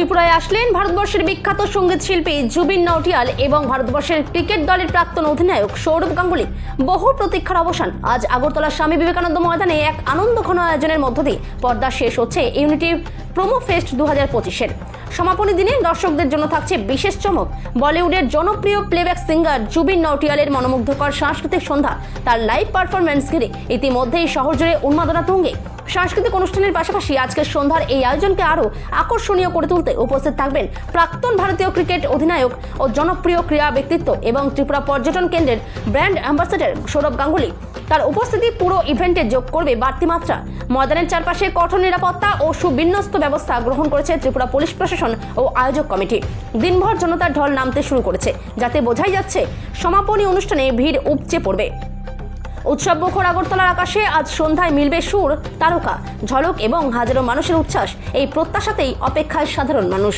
ত্রিপুরায় আসলেন ভারতবর্ষের বিখ্যাত সংগীত শিল্পী জুবিন নৌটিয়াল এবং ভারতবর্ষের ক্রিকেট দলের প্রাক্তন অধিনায়ক সৌরভ গাঙ্গুলি। বহু প্রতীক্ষার অবসান। আজ আগরতলা স্বামী বিবেকানন্দ ময়দানে এক আনন্দঘন আয়োজনের মধ্য দিয়ে পর্দা শেষ হচ্ছে ইউনিটি প্রোমো ফেস্ট দু হাজার পঁচিশের। সমাপনী দিনে দর্শকদের জন্য থাকছে বিশেষ চমক। বলিউডের জনপ্রিয় প্লেব্যাক সিঙ্গার জুবিন নৌটিয়ালের মনোমুগ্ধকর সাংস্কৃতিক সন্ধ্যা তার লাইভ পারফরমেন্স ঘিরে ইতিমধ্যেই শহর জুড়ে উন্মাদনা তুঙ্গে। সাংস্কৃতিক অনুষ্ঠানের পাশাপাশি আজকের সন্ধ্যার এই আয়োজনকে আরও আকর্ষণীয় করে তুলতে উপস্থিত থাকবেন প্রাক্তন ভারতীয় ক্রিকেট অধিনায়ক ও জনপ্রিয় ক্রীড়া ব্যক্তিত্ব এবং ত্রিপুরা পর্যটন কেন্দ্রের ব্র্যান্ড অ্যাম্বাসেডর সৌরভ গাঙ্গুলি। তার উপস্থিতি পুরো ইভেন্টে যোগ করবে বাড়তি মাত্রা। ময়দানের চারপাশে কঠোর নিরাপত্তা ও সুবিন্যস্ত ব্যবস্থা গ্রহণ করেছে ত্রিপুরা পুলিশ প্রশাসন ও আয়োজক কমিটি। দিনভর জনতার ঢল নামতে শুরু করেছে, যাতে বোঝাই যাচ্ছে সমাপনী অনুষ্ঠানে ভিড় উপচে পড়বে। উৎসব মুখর আগরতলার আকাশে আজ সন্ধ্যায় মিলবে সুর, তারকা, ঝলক এবং হাজারো মানুষের উচ্ছ্বাস। এই প্রত্যাশাতেই অপেক্ষায় সাধারণ মানুষ।